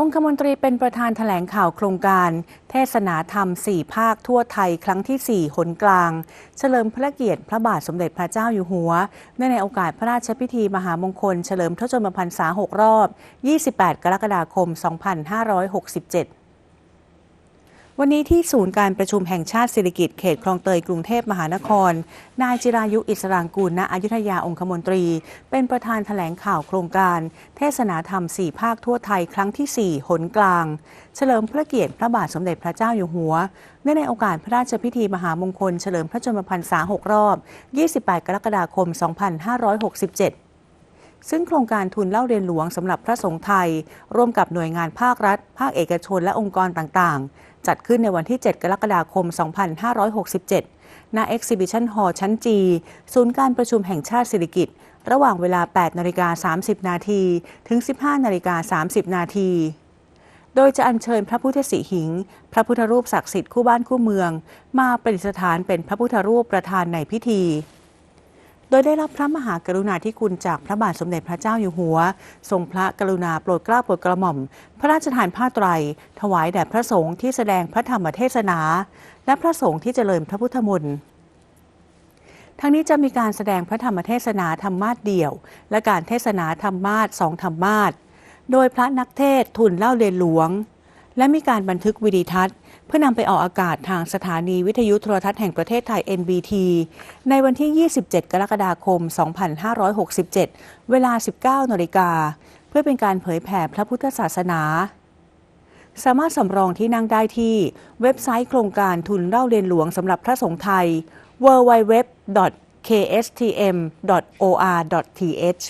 องคมนตรีเป็นประธานแถลงข่าวโครงการ เทศนาธรรม 4 ภาคทั่วไทยครั้งที่ 4 หนกลาง เฉลิมพระเกียรติพระบาทสมเด็จพระเจ้าอยู่หัวเนื่องในโอกาสพระราชพิธีมหามงคล เฉลิมพระชนมพรรษา 6 รอบ 28 กรกฎาคม 2567 วันนี้ที่ศูนย์การประชุมแห่งชาติสิริกิติ์เขตคลองเตยกรุงเทพมหานคร นายจิรายุอิสรางกูลณอยุธยาองคมนตรี เป็นประธานแถลงข่าวโครงการ เทศนาธรรม 4 ภาคทั่วไทยครั้งที่ 4 หนกลาง เฉลิมพระเกียรติพระบาทสมเด็จพระเจ้าอยู่หัวเนื่องในโอกาสพระราชพิธีมหามงคลเฉลิมพระชนมพรรษา 6 รอบ 28 กรกฎาคม 2567 ซึ่งโครงการทุนเล่าเรียนหลวงสำหรับพระสงฆ์ไทย ร่วมกับหน่วยงานภาครัฐ ภาคเอกชนและองค์กรต่างๆ จัดขึ้นในวันที่ 7 กรกฎาคม 2567 ณ Exhibition Hall ชั้นจีศูนย์การประชุมแห่งชาติสิริกิติ์ระหว่างเวลา 8นาฬิกา30 นาทีถึง 15นาฬิกา30 นาทีโดยจะอัญเชิญพระพุทธสีหิง พระพุทธรูปศักดิ์สิทธิ์คู่บ้านคู่เมือง มาประดิษฐานเป็นพระพุทธรูปประธานในพิธี โดยได้รับพระมหากรุณาธิคุณจากพระบาทสมเด็จพระเจ้าอยู่หัว ทรงพระกรุณาโปรดเกล้าโปรดกระหม่อม พระราชทานผ้าไตร ถวายแด่พระสงฆ์ที่แสดงพระธรรมเทศนา และพระสงฆ์ที่เจริญพระพุทธมนต์ทั้งนี้จะมีการแสดงพระธรรมเทศนาธรรมาสเดี่ยว และการเทศนาธรรมาสสองธรรมาสโดยพระนักเทศทุนเล่าเรียนหลวง และมีการบันทึกวิดีทัศน์ เพื่อนำไปออกอากาศทางสถานีวิทยุโทรทัศน์แห่งประเทศไทย NBT ในวันที่ 27 กรกฎาคม 2567 เวลา 19นาฬิกา เพื่อเป็นการเผยแผ่พระพุทธศาสนา สามารถสำรองที่นั่งได้ที่เว็บไซต์โครงการทุนเล่าเรียนหลวงสำหรับพระสงฆ์ไทย www.kstm.or.th